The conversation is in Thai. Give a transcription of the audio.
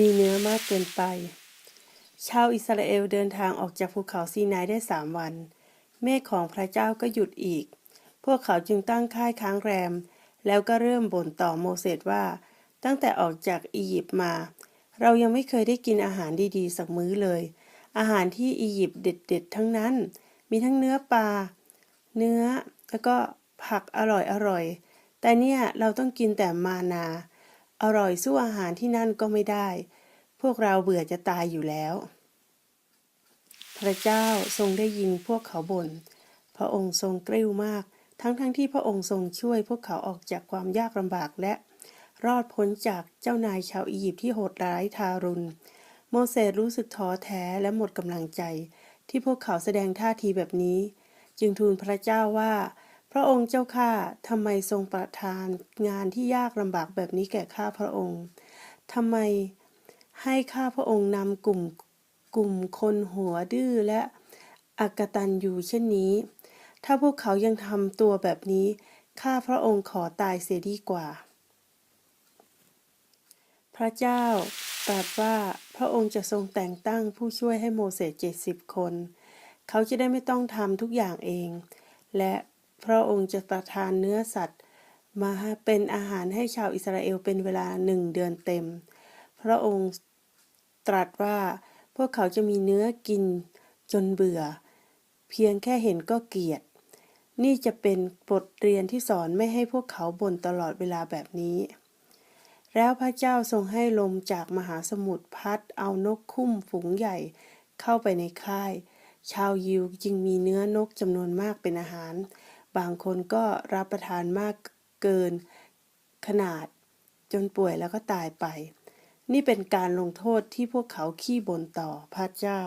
มีเนื้อมากเกินไป ชาวอิสราเอลเดินทางออกจากภูเขาซีนายได้สามวัน เมฆของพระเจ้าก็หยุดอีก พวกเขาจึงตั้งค่ายค้างแรม แล้วก็เริ่มบ่นต่อโมเสสว่า ตั้งแต่ออกจากอียิปต์มา เรายังไม่เคยได้กินอาหารดีๆ สักมื้อเลย อาหารที่อียิปต์เด็ด ๆ ทั้งนั้น มีทั้งเนื้อปลา เนื้อ แล้วก็ผักอร่อยๆ แต่เนี่ยเราต้องกินแต่มานา อร่อยสู้อาหารที่นั่นก็ไม่ได้ พวกเราเบื่อจะตายอยู่แล้ว พระเจ้าทรงได้ยินพวกเขาบน่น พระองค์ทรงกริ้วมาก ทั้งๆทที่พระองค์ทรงช่วยพวกเขาออกจากความยากลำบากและ รอดพ้นจากเจ้านายชาวอียิปต์ที่โหดร้ายทารุณ โมเสสรู้สึกท้อแท้และหมดกำลังใจ ที่พวกเขาแสดงท่าทีแบบนี้ จึงทูลพระเจ้าว่า พระองค์เจ้าข้าทำไมทรงประทานงานที่ยากลำบากแบบนี้แก่ข้าพระองค์ทำไมให้ข้าพระองค์นำกลุ่มกลุ่มคนหัวดื้อและอักตันอยู่เช่นนี้ ถ้าพวกเขายังทำตัวแบบนี้ ข้าพระองค์ขอตายเสียดีกว่า พระเจ้าตรัสว่าพระองค์จะทรงแต่งตั้งผู้ช่วยให้โมเสสเจ็ดสิบคน เขาจะได้ไม่ต้องทำทุกอย่างเอง และ พระองค์จะประทานเนื้อสัตว์ มาเป็นอาหารให้ชาวอิสราเอลเป็นเวลาหนึ่งเดือนเต็ม พระองค์ตรัสว่าพวกเขาจะมีเนื้อกินจนเบื่อ เพียงแค่เห็นก็เกลียด นี่จะเป็นบทเรียนที่สอนไม่ให้พวกเขาบ่นตลอดเวลาแบบนี้ แล้วพระเจ้าทรงให้ลมจากมหาสมุทรพัดเอานกคุ้มฝูงใหญ่เข้าไปในค่าย ชาวยิวจึงมีเนื้อนกจำนวนมากเป็นอาหาร บางคนก็รับประทานมากเกินขนาดจนป่วยแล้วก็ตายไป นี่เป็นการลงโทษที่พวกเขาขี้บ่นต่อพระเจ้า